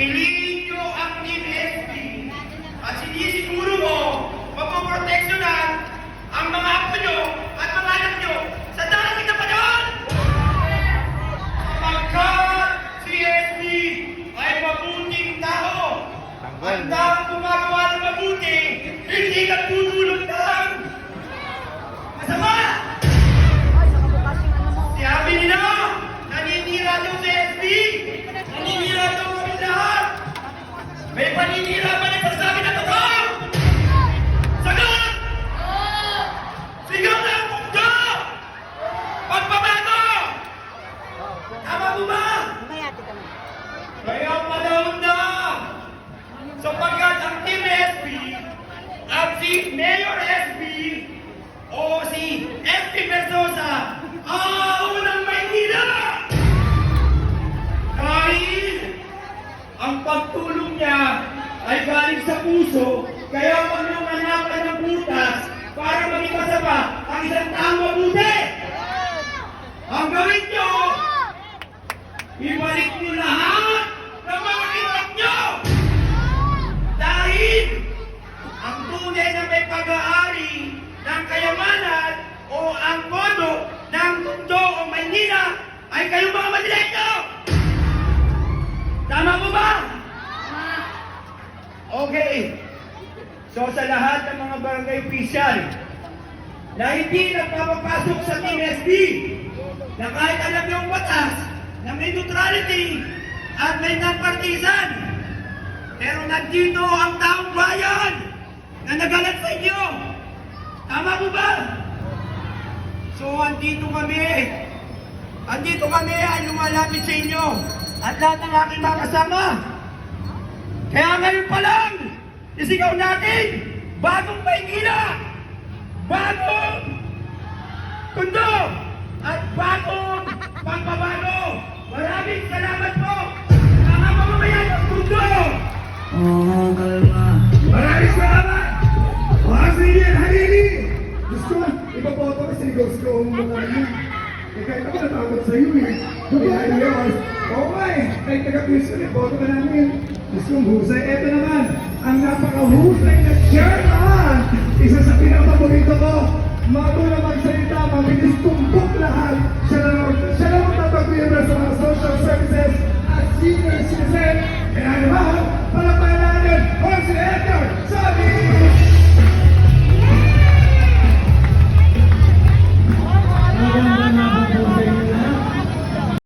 piliin nyo ang Team SP at sinisiguro mo mapoproteksyonan ang mga apo nyo at mga anak nyo sa darating na panahon! Pagkat si SP ay mabuting tao, handa ang gumagawa si Mayor SB o si SB Versosa ang unang Maynila! Dahil ang pagtulong niya ay galing sa puso, kaya huwag niyong hanapan ng butas para maging masama ang isang taong mabuti! Ang gawin niyo, ibalik niyo lahat pag-aari ng kayamanan o ang modo ng mundo o Maynila ay kayong mga madiretso! Tama mo ba? Okay. So sa lahat ng mga barangay official na hindi nagpapapasok sa Team SB, na kahit alam ang batas, na may neutrality at may non-partisan, pero nandito ang taong bayan na nagalat sa inyo. Tama mo ba? So, andito kami. Andito kami ay lumalapit sa inyo. At lahat ng aking mga kasama. Kaya ngayon pa lang, isigaw natin, bagong Maynila! Bagong Kundo! At bagong ipapoto ko ang mga yun. Eh, kahit ako natakot sa'yo eh. Kaya yun. Oo nga eh, kahit taga-piso eh, boto ka namin. Gusto mong husay. Eto naman, ang napakahusay na chairman! Isa sa pinakapaborito ko. Magulang magsalita, mabilis tumpok